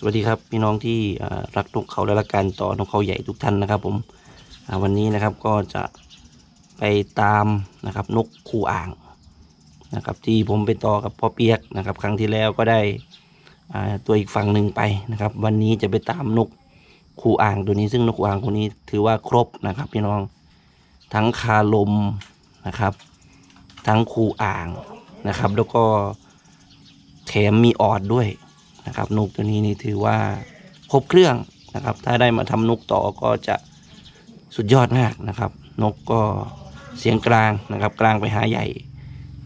สวัสดีครับพี่น้องที่รักนกเขาและรักการต่อนกเขาใหญ่ทุกท่านนะครับ ผมวันนี้นะครับก็จะไปตามนะครับนกคู่อ่างนะครับ ที่ผมไปต่อกับพ่อเปียกนะครับ ครั้งที่แล้วก็ได้ตัวอีกฝั่งหนึ่งไปนะครับ วันนี้จะไปตามนกคู่อ่างตัวนี้ซึ่งนกคู่อ่างตัวนี้ถือว่าครบนะครับ พี่น้องทั้งคาลมนะครับ ทั้งคู่อ่างนะครับ แล้วก็แถมมีออดด้วย นะครับนกตัวนี้นี่ถือว่าครบเครื่องนะครับ ถ้าได้มาทำนกต่อก็จะสุดยอดมากนะครับ นกก็เสียงกลางนะครับ กลางไปหาใหญ่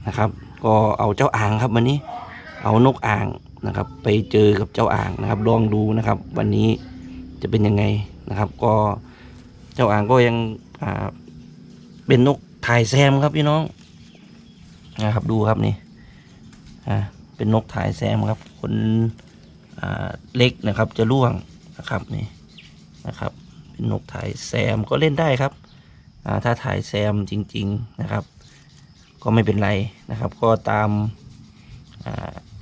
นะครับ ก็เอาเจ้าอ่างครับวันนี้ เอานกอ่างนะครับ ไปเจอกับเจ้าอ่างนะครับลองดูนะครับ วันนี้จะเป็นยังไงนะครับ ก็เจ้าอ่างก็ยังเป็นนกถ่ายแซมครับพี่น้องนะครับดูครับนี่อ่าเป็นนกถ่ายแซมครับขน เล็กนะครับจะร่วงนะครับนี่นะครับเป็นนกถ่ายแซมก็เล่นได้ครับถ้าถ่ายแซมจริง ๆนะครับ ก็ไม่เป็นไรนะครับ ก็ตาม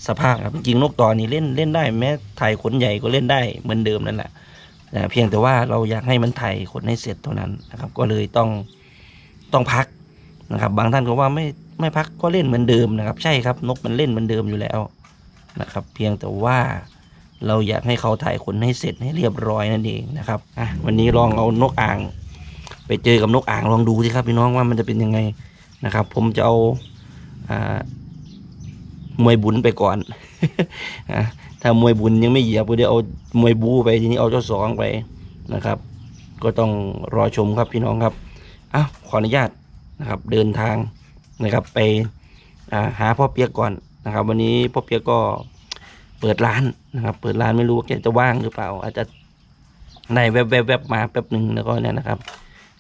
สภาพครับจริงนกต่อนี้เล่นเล่นได้แม้ถ่ายขนใหญ่ก็เล่นได้เหมือนเดิมนั่นแหละแต่เพียงแต่ว่าเราอยากให้มันถ่ายขนให้เสร็จเท่านั้นนะครับ ก็เลยต้องต้องพักนะครับ บางท่านก็ว่าไม่ไม่พักก็เล่นเหมือนเดิมนะครับ ใช่ครับนกมันเล่นเหมือนเดิมอยู่แล้วนะครับ เพียงแต่ว่า เราอยากให้เขาถ่ายขนให้เสร็จให้เรียบร้อยนั่นเองนะครับอะวันนี้ลองเอานกอ่าง ไปเจอกับนกอ่างลองดูสิครับพี่น้องว่ามันจะเป็นยังไงนะครับ ผมจะเอาอ่ามวยบุญไปก่อนอะถ้ามวยบุญยังไม่เหยียบก็เดี๋ยวเอามวยบูไปทีนี้เอาเจ้าสองไปนะครับ ก็ต้องรอชมครับพี่น้องครับอ้าวขออนุญาตนะครับ เดินทางนะครับไปอ่าหาพ่อเปียกก่อนนะครับ วันนี้พ่อเปียกก็ เปิดร้านนะครับ เปิดร้านไม่รู้ว่าแกจะว่างหรือเปล่า อาจจะได้แวบๆแวบมาแป๊บหนึ่งแล้วก็เนี่ยนะครับ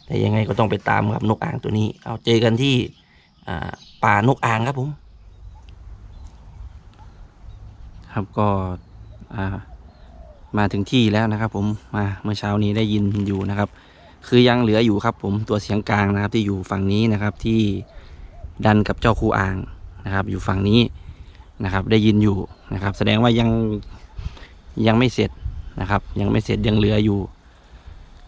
แต่ยังไงก็ต้องไปตามครับนกอ่างตัวนี้ เอาเจอกันที่ป่านกอ่างครับผม ครับก็มาถึงที่แล้วนะครับผมมาเมื่อเช้านี้ได้ยินอยู่นะครับ คือยังเหลืออยู่ครับผมตัวเสียงกลางนะครับที่อยู่ฝั่งนี้นะครับที่ดันกับเจ้าคูอ่างนะครับ อยู่ฝั่งนี้ นะครับ ได้ยินอยู่นะครับ แสดงว่ายังยังไม่เสร็จนะครับ ยังไม่เสร็จยังเหลืออยู่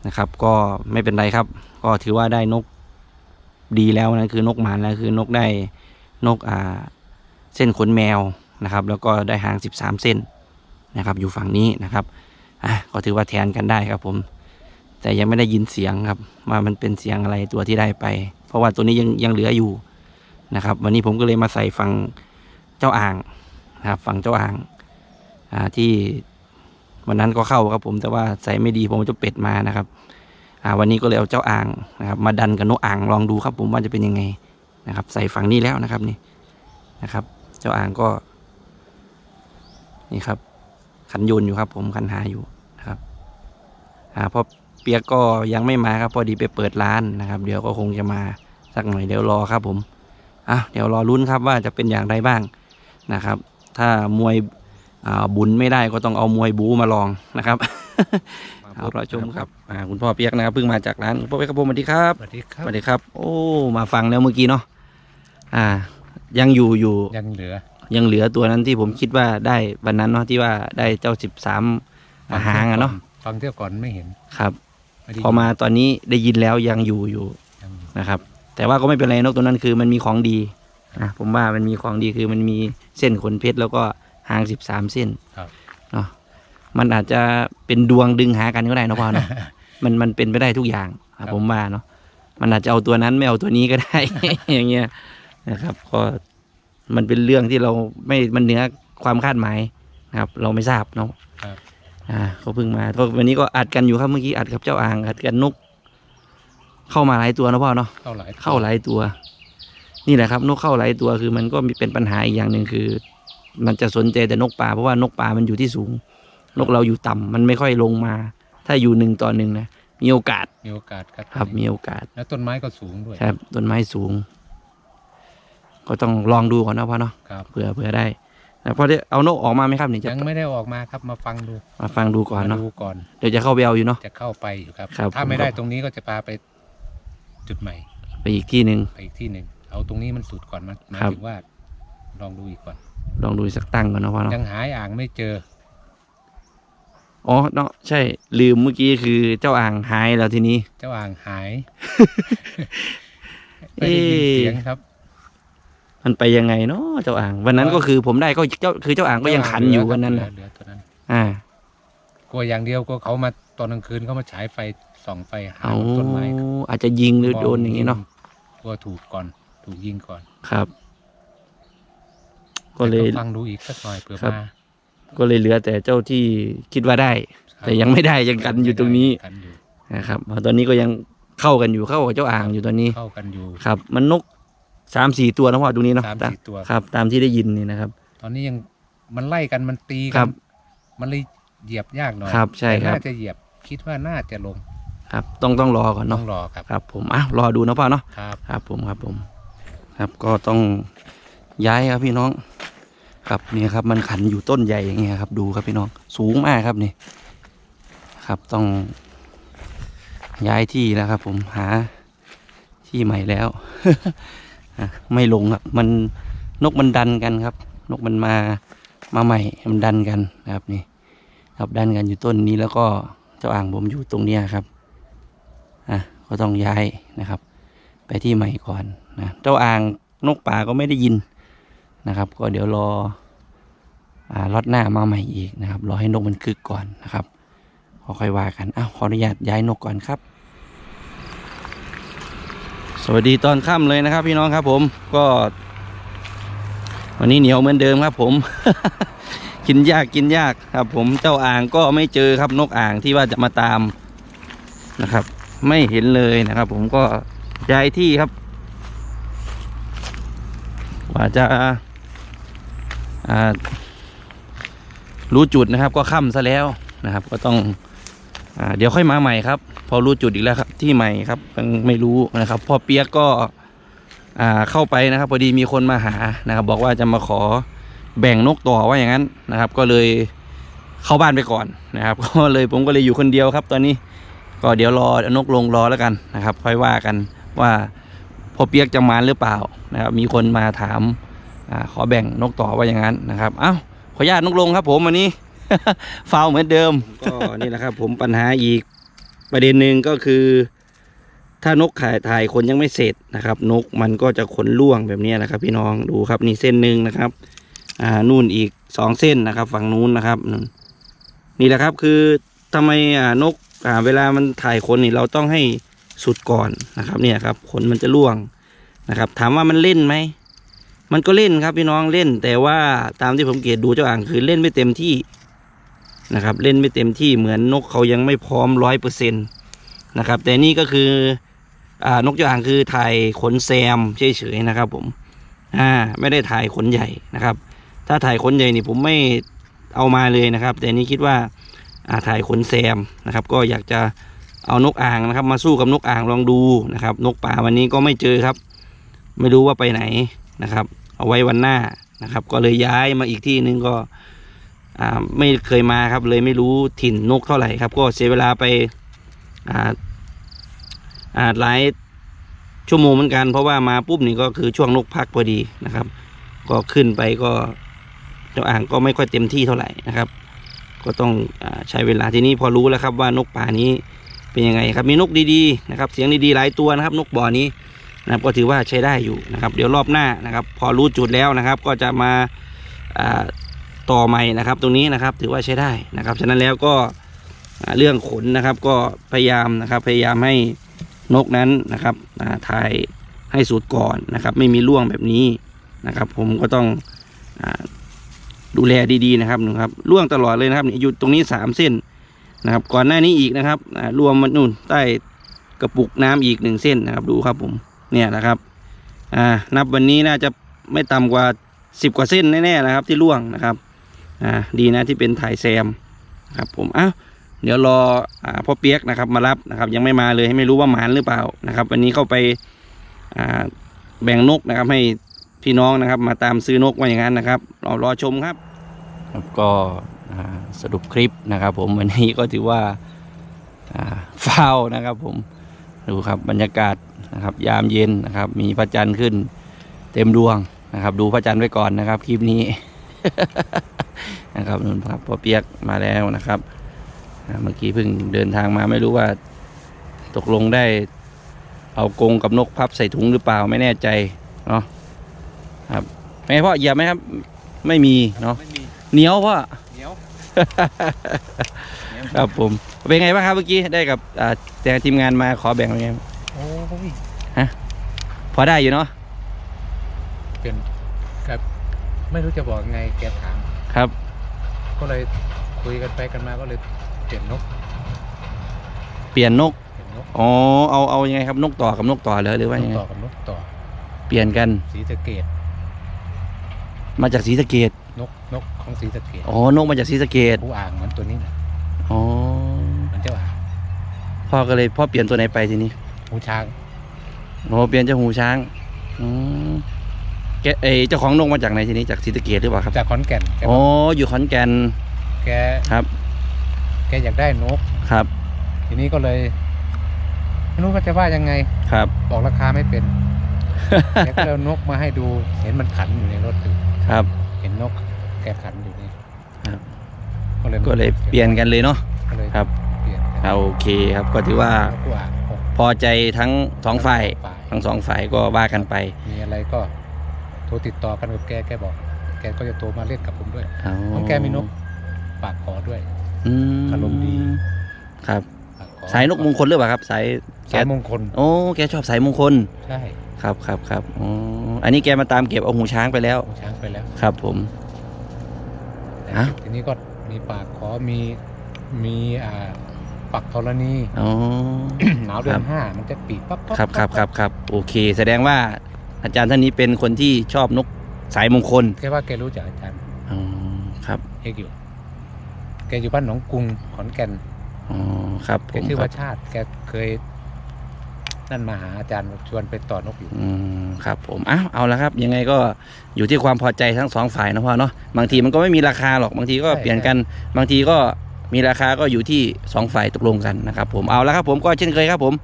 นะครับ ก็ไม่เป็นไรครับ ก็ถือว่าได้นกดีแล้วนะคือนกหมานแล้วคือนกได้นกอ่าเส้นขนแมวนะครับ แล้วก็ได้หางสิบสามเส้นนะครับ อยู่ฝั่งนี้นะครับอะก็ถือว่าแทนกันได้ครับผม แต่ยังไม่ได้ยินเสียงครับว่ามันเป็นเสียงอะไรตัวที่ได้ไป เพราะว่าตัวนี้ยังยังเหลืออยู่นะครับ วันนี้ผมก็เลยมาใส่ฝั่ง เจ้าอ่างนะครับ ฝั่งเจ้าอ่างอ่าที่วันนั้นก็เข้าครับผมแต่ว่าใส่ไม่ดีผมจะเป็ดมานะครับอ่าวันนี้ก็เลยเอาเจ้าอ่างนะครับ มาดันกับนกอ่างลองดูครับผมว่าจะเป็นยังไงนะครับ ใส่ฝั่งนี้แล้วนะครับนี่นะครับ เจ้าอ่างก็ นี่ครับ ขันโยนอยู่ครับ ผมขันหาอยู่นะครับอ่าพอเปียกก็ยังไม่มาครับ พอดีไปเปิดร้านนะครับ เดี๋ยวก็คงจะมาสักหน่อยเดี๋ยวรอครับผมอะเดี๋ยวรอลุ้นครับว่าจะเป็นอย่างไรบ้าง นะครับ ถ้ามวยอ่าบุญไม่ได้ก็ต้องเอามวยบูมาลองนะครับเอารอชมครับอ่าคุณพ่อเปียกนะครับเพิ่งมาจากร้านคุณพ่อเปียกครับผมสวัสดีครับสวัสดีครัสบวัสดีครับ โอ้มาฟังแล้วเมื่อกี้เนาะอ่า ยังอยู่อยู่ยังเหลือ ยังเหลือตัวนั้นที่ผมคิดว่าได้วันนั้นเนาะที่ว่าได้เจ้าสิบสามหางอะเนาะฟังเที่ยวก่อนไม่เห็นครับไได้พอมาตอนนี้ได้ยินแล้วยังอยู่อยู่ยังอยู่นะครับ แต่ว่าก็ไม่เป็นไรนกตัวนั้นคือมันมีของดี นะผมว่ามันมีของดีคือมันมีเส้นขนเพชรแล้วก็หางสิบสามเส้นครับเนาะมันอาจจะเป็นดวงดึงหากันก็ได้นะพ่อเนาะมันมันเป็นไปได้ทุกอย่างนะผมว่าเนาะมันอาจจะเอาตัวนั้นไม่เอาตัวนี้ก็ได้ อย่างเงี้ยนะครับก็มันเป็นเรื่องที่เราไม่มันเหนือความคาดหมายนะครับ เราไม่ทราบเนาะครับอ่าเขาเพิ่งมาก็วันนี้ก็อัดกันอยู่ครับเมื่อกี้อัดกับเจ้าอ่างอัดกันนก เข้ามาหลายตัวนะพ่อเนาะเข้าหลายเข้าหลายตัว นี่แหละครับ นกเข้าหลายตัวคือมันก็มีเป็นปัญหาอีกอย่างหนึ่งคือ มันจะสนใจแต่นกป่าเพราะว่านกป่ามันอยู่ที่สูง นกเราอยู่ต่ำมันไม่ค่อยลงมา ถ้าอยู่หนึ่งต่อหนึ่งนะมีโอกาสมีโอกาสครับครับ มีโอกาส แล้วต้นไม้ก็สูงด้วยครับต้นไม้สูง ก็ต้องลองดูก่อนนะพ่อเนาะครับเผื่อเผื่อได้นะพอได้เอานกออกมาไหมครับนี่จะยังไม่ได้ออกมาครับมาฟังดู มาฟังดูก่อนมาเนาะดูก่อนเดี๋ยวจะเข้าไปเอาอยู่เนาะจะเข้าไปอยู่ครับครับถ้าผมไม่ได้ก็ตรงนี้ก็จะพาไปจุดใหม่ ไปอีกที่หนึ่งไปอีกที่หนึ่ง เอาตรงนี้มันสุดก่อนมันหมายครับ ถึงว่า ลองดูอีกก่อน ลองดูสักตั้งก่อนนะพ่อเนาะยังหายอ่างไม่เจอ อ๋อเนาะใช่ลืมเมื่อกี้คือเจ้าอ่างหายแล้วทีนี้ เจ้าอ่างหายเอ๊ะไม่ได้ยินเสียงครับ มันไปยังไงเนาะเจ้าอ่าง วันนั้นก็คือผมได้ก็เจ้าคือเจ้าอ่างก็ยังขันอยู่วันนั้นเหลืนะเหลือตัวนั้นอ่า กลัวอย่างเดียวก็เขามาตอนกลางคืนเขามาฉายไฟส่องไฟหาเอาต้นไม้อาจจะยิงหรือโดนอย่างนี้เนาะกลัวถูกก่อน ถูกยิงก่อน ครับ ก็เลย แต่ฟังดูอีกสักหน่อยเผื่อครับ มาก็เลยเหลือแต่เจ้าที่คิดว่าได้ครับแต่ยังไม่ได้ยังกันอยู่ตรงนี้กันอยู่นะครับเพราะตอนนี้ก็ยังเข้ากันอยู่เข้ากับเจ้าอ่างอยู่ตอนนี้ เข้ากันอยู่ ครับ มันนกสามสี่ตัวนะพ่อตรงนี้เนาะสามสี่ตัว ครับ ตามที่ได้ยินนี่นะครับ ตอนนี้ยังมันไล่กันมันตีครักับนมันเลยเหยียบยากหน่อยครับใช่แต่ครับ น่าจะเหยียบคิดว่าน่าจะลงครับ ต้องต้องรอก่อนต้เนาะองรอครับครับ ผมอะรอดูนะพ่อเนาะครับ ครับผมครับผม ครับ ก็ต้องย้ายครับพี่น้อง ครับนี่ครับ มันขันอยู่ต้นใหญ่อย่างเงี้ยครับ ดูครับพี่น้องสูงมากครับนี่ครับต้องย้ายที่แล้วครับ ผมหาที่ใหม่แล้วไม่ลงครับ มันนกมันดันกันครับ นกมันมามาใหม่มันดันกันนะครับนี่ครับดันกันอยู่ต้นนี้แล้วก็เจ้าอ่างผมอยู่ตรงเนี้ยครับอะก็ต้องย้ายนะครับ ไปที่ใหม่ก่อนนะเจ้าอ่างนกป่าก็ไม่ได้ยินนะครับ ก็เดี๋ยวรอรอดหน้ามาใหม่อีกนะครับ รอให้นกมันคึกก่อนนะครับพอค่อยว่ากันอ้าวขออนุญาตย้ายนกก่อนครับ สวัสดีตอนค่ำเลยนะครับ พี่น้องครับผมก็ วันนี้เหนียวเหมือนเดิมครับ ผม กินยากกินยากครับ ผมเจ้าอ่างก็ไม่เจอครับนกอ่างที่ว่าจะมาตามนะครับ ไม่เห็นเลยนะครับ ผมก็ ย้ายที่ครับ กว่าจะารู้จุดนะครับ ก็ค่ำซะแล้วนะครับ ก็ต้องอเดี๋ยวค่อยมาใหม่ครับ พอรู้จุดอีกแล้วครับ ที่ใหม่ครับยังไม่รู้นะครับพอเปียกก็เข้าไปนะครับ พอดีมีคนมาหานะครับ บอกว่าจะมาขอแบ่งนกต่อว่าอย่างนั้นนะครับ ก็เลยเข้าบ้านไปก่อนนะครับ ก็เลยผมก็เลยอยู่คนเดียวครับ ตอนนี้ก็เดี๋ยวรอนกลงรอแล้วกันนะครับ ค่อยว่ากัน ว่าพ่อเปียกจะมาหรือเปล่านะครับ มีคนมาถามอขอแบ่งนกต่อว่าอย่างนั้นนะครับ เอ้าขออนุญาตนกลงครับ ผมวันนี้ฟาวเหมือนเดิมก็นี่แหละครับ ผมปัญหาอีกประเด็นหนึ่งก็คือ ถ้านกขายถ่ายคนยังไม่เสร็จนะครับ นกมันก็จะขนล่วงแบบนี้แหละครับ พี่น้องดูครับนี่เส้นหนึ่งนะครับ อ่านู่นอีกสองเส้นนะครับ ฝั่งนู้นนะครับนี่แหละครับคือทำไมอ่านกอ่าเวลามันถ่ายขนนี่เราต้องให้ สุดก่อนนะครับเนี่ยครับขนมันจะล่วงนะครับ ถามว่ามันเล่นไหมมันก็เล่นครับพี่น้องเล่น แต่ว่าตามที่ผมเกตดูเจ้าอ่างคือเล่นไม่เต็มที่นะครับ เล่นไม่เต็มที่เหมือนนกเขายังไม่พร้อมร้อยเปอร์เซ็นต์นะครับ แต่นี่ก็คืออ่านกเจ้าอ่างคือถ่ายขนแซมเฉยๆนะครับ ผมอ่าไม่ได้ถ่ายขนใหญ่นะครับ ถ้าถ่ายขนใหญ่นี่ผมไม่เอามาเลยนะครับ แต่นี่คิดว่าอ่าถ่ายขนแซมนะครับ ก็อยากจะ เอานกอ่างนะครับ มาสู้กับนกอ่างลองดูนะครับ นกป่าวันนี้ก็ไม่เจอครับ ไม่รู้ว่าไปไหนนะครับ เอาไว้วันหน้านะครับ ก็เลยย้ายมาอีกที่หนึงก็ไม่เคยมาครับ เลยไม่รู้ถิ่นนกเท่าไหร่ครับ ก็เสียเวลาไปอ่าอ่าหลายชั่วโมงเหมือนกัน เพราะว่ามาปุ๊บนี่ก็คือช่วงนกพักพอดีนะครับ ก็ขึ้นไปก็เจ้าอ่างก็ไม่ค่อยเต็มที่เท่าไหร่นะครับ ก็ต้องอใช้เวลาทีนี้พอรู้แล้วครับว่านกป่านี้ เป็นยังไงครับมีนกดีๆนะครับเสียงดีๆหลายตัวนะครับ นกบ่อนี้นะครับก็ถือว่าใช้ได้อยู่นะครับ เดี๋ยวรอบหน้านะครับ พอรู้จุดแล้วนะครับ ก็จะมาต่อใหม่นะครับ ตรงนี้นะครับถือว่าใช้ได้นะครับฉะนั้นแล้วก็เรื่องขนนะครับ ก็พยายามนะครับ พยายามให้นกนั้นนะครับอ่าถ่ายให้สุดก่อนนะครับ ไม่มีร่วงแบบนี้นะครับ ผมก็ต้องอดูแลดีๆนะครับนะครับล่วงตลอดเลยนะครับอยู่ตรงนี้สามเส้น นะครับ ก่อนหน้านี้อีกนะครับรวมมันนู่นใต้กระปุกน้ำอีกหนึ่งเส้นนะครับ ดูครับผมเนี่ยนะครับอ่านับวันนี้น่าจะไม่ต่ำกว่าสิบกว่าเส้นแน่ๆนะครับ ที่ล่วงนะครับอ่าดีนะที่เป็นถ่ายแซมครับผมอ้าวเดี๋ยวรออ่าพ่อเปียกนะครับมารับนะครับ ยังไม่มาเลยให้ไม่รู้ว่าหมานหรือเปล่านะครับ วันนี้เข้าไปอ่าแบ่งนกนะครับ ให้พี่น้องนะครับ มาตามซื้อนกว่าอย่างนั้นนะครับเรารอชมครับ ครับก็ สรุปคลิปนะครับผมวันนี้ก็ถือว่าอ่าฟาวนะครับผมดูครับบรรยากาศนะครับยามเย็นนะครับ มีพระจันทร์ขึ้นเต็มดวงนะครับ ดูพระจันทร์ไว้ก่อนนะครับคลิปนี้นะครับนุ่นครับพอเปียกมาแล้วนะครับอ่าเมื่อกี้เพิ่งเดินทางมาไม่รู้ว่าตกลงได้เอากรงกับนกพับใส่ถุงหรือเปล่าไม่แน่ใจเนาะครับเป็นไงพ่อเหยียบไหมครับ ไม่มีเนาะไม่มีเหนียวพ่อ เหนียวครับผมเป็นไงบ้างครับเมื่อกี้ได้กับอ่าแต่ทีมงานมาขอแบ่งเป็นไงโอ้ยพอได้อยู่เนาะเป็นกับไม่รู้จะบอกไงแกถามครับ ก็เลยคุยกันไปกันมาก็เลยเปลี่ยนนกเปลี่ยนนก เปลี่ยนนกอ๋อเอาเอายังไงครับนกต่อกับนกต่อเลยหรือว่ายังไงต่อกับนกต่อ เปลี่ยนกันสีสะเกตมาจากศรีสะเกด นกนกของสีสะเกตอ๋อนกมาจากศรีสะเกดผู้อ่างเหมือนตัวนี้นะอ๋อเหมือนเจ้าอ่างพ่อก็เลยพ่อเปลี่ยนตัวไหนไปทีนี้หูช้างโอ้เปลี่ยนเจ้าหูช้างอืมแกเอยเจ้าของนกมาจากไหนทีนี้จากศรีสะเกดหรือเปล่าครับจากขอนแก่นแกอ๋บออกอยู่ขอนแก่นแกครับแกอยากได้นก ครับทีนี้ก็เลยไม่รู้ว่าจะว่ายังไงครับ บอกราคาไม่เป็น แกก็เลยเอานกมาให้ดู เห็นมันขันอยู่ในรถอยู่ครับ เห็นนกแกขันอยู่นี่ครับ ก็เลยก็เลยเปลี่ยนกันเลยเนาะ ก็เลยครับ เปลี่ยนกันเอาโอเคครับก็ถือว่านกผู้อ่างหกพอใจทั้งสองฝ่ายฝ่าย ทั้งสองฝ่ายก็ว่ากันไปมีอะไรก็โทรติดต่อกันกับแก แกบอก แกก็จะโทรมาเล่นกับผมด้วยอ๋อของแกมีนกปากขอด้วย อืมอารมณ์ดี ครับ ปากขอสายนกมงคลหรือเปล่าครับ สายแกสายมงคล โอ้แกชอบสายมงคล ใช่ ครับครับครับอ๋ออันนี้แกมาตามเก็บเอาหูช้างไปแล้วของช้างไปแล้วครับผมแต่ฮะทีนี้ก็มีปากขอมีมีอ่าปักธรณีอ๋อ หนาวเดืคอรันบ ห้ามันจะปีกปั๊บปั๊ครับครับคปั๊รับครับโอเค แสดงว่าอาจารย์ท่านนี้เป็นคนที่ชอบนกสายมงคลแกว่าแกรู้จักอาจารย์อ๋อครับเอกอยู่ แกอยู่บ้านหนองกรุงขอนแก่น อ๋อครับผแกมชื่อครัว่าบชาติ แกเคย นั่นมาหาอาจารย์ชวนไปต่อนกอยู่ อืมครับผมอ้าวเอาละครับ ยังไงก็อยู่ที่ความพอใจทั้งสองฝ่ายนะพ่อเนาะบางทีมันก็ไม่มีราคาหรอกบางทีก็ใช่ เปลี่ยนกัน บางทีก็มีราคาก็อยู่ที่สองฝ่ายตกลงกันนะครับผมเอาละครับผมก็เช่นเคยครับผม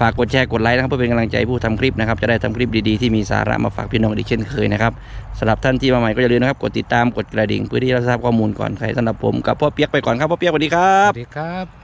ฝากกดแชร์กดไลค์นะครับเพื่อเป็นกำลังใจผู้ทำคลิปนะครับจะได้ทำคลิปดีๆที่มีสาระมาฝากพี่น้องอีกเช่นเคยนะครับสำหรับท่านที่มาใหม่ก็อย่าลืมนะครับกดติดตามกดกระดิ่งเพื่อที่จะทราบข้อมูลก่อนใครสำหรับผมกับพ่อเปียกไปก่อนครับพ่อเปียกสวัสดีครัสบ วัสดีครับ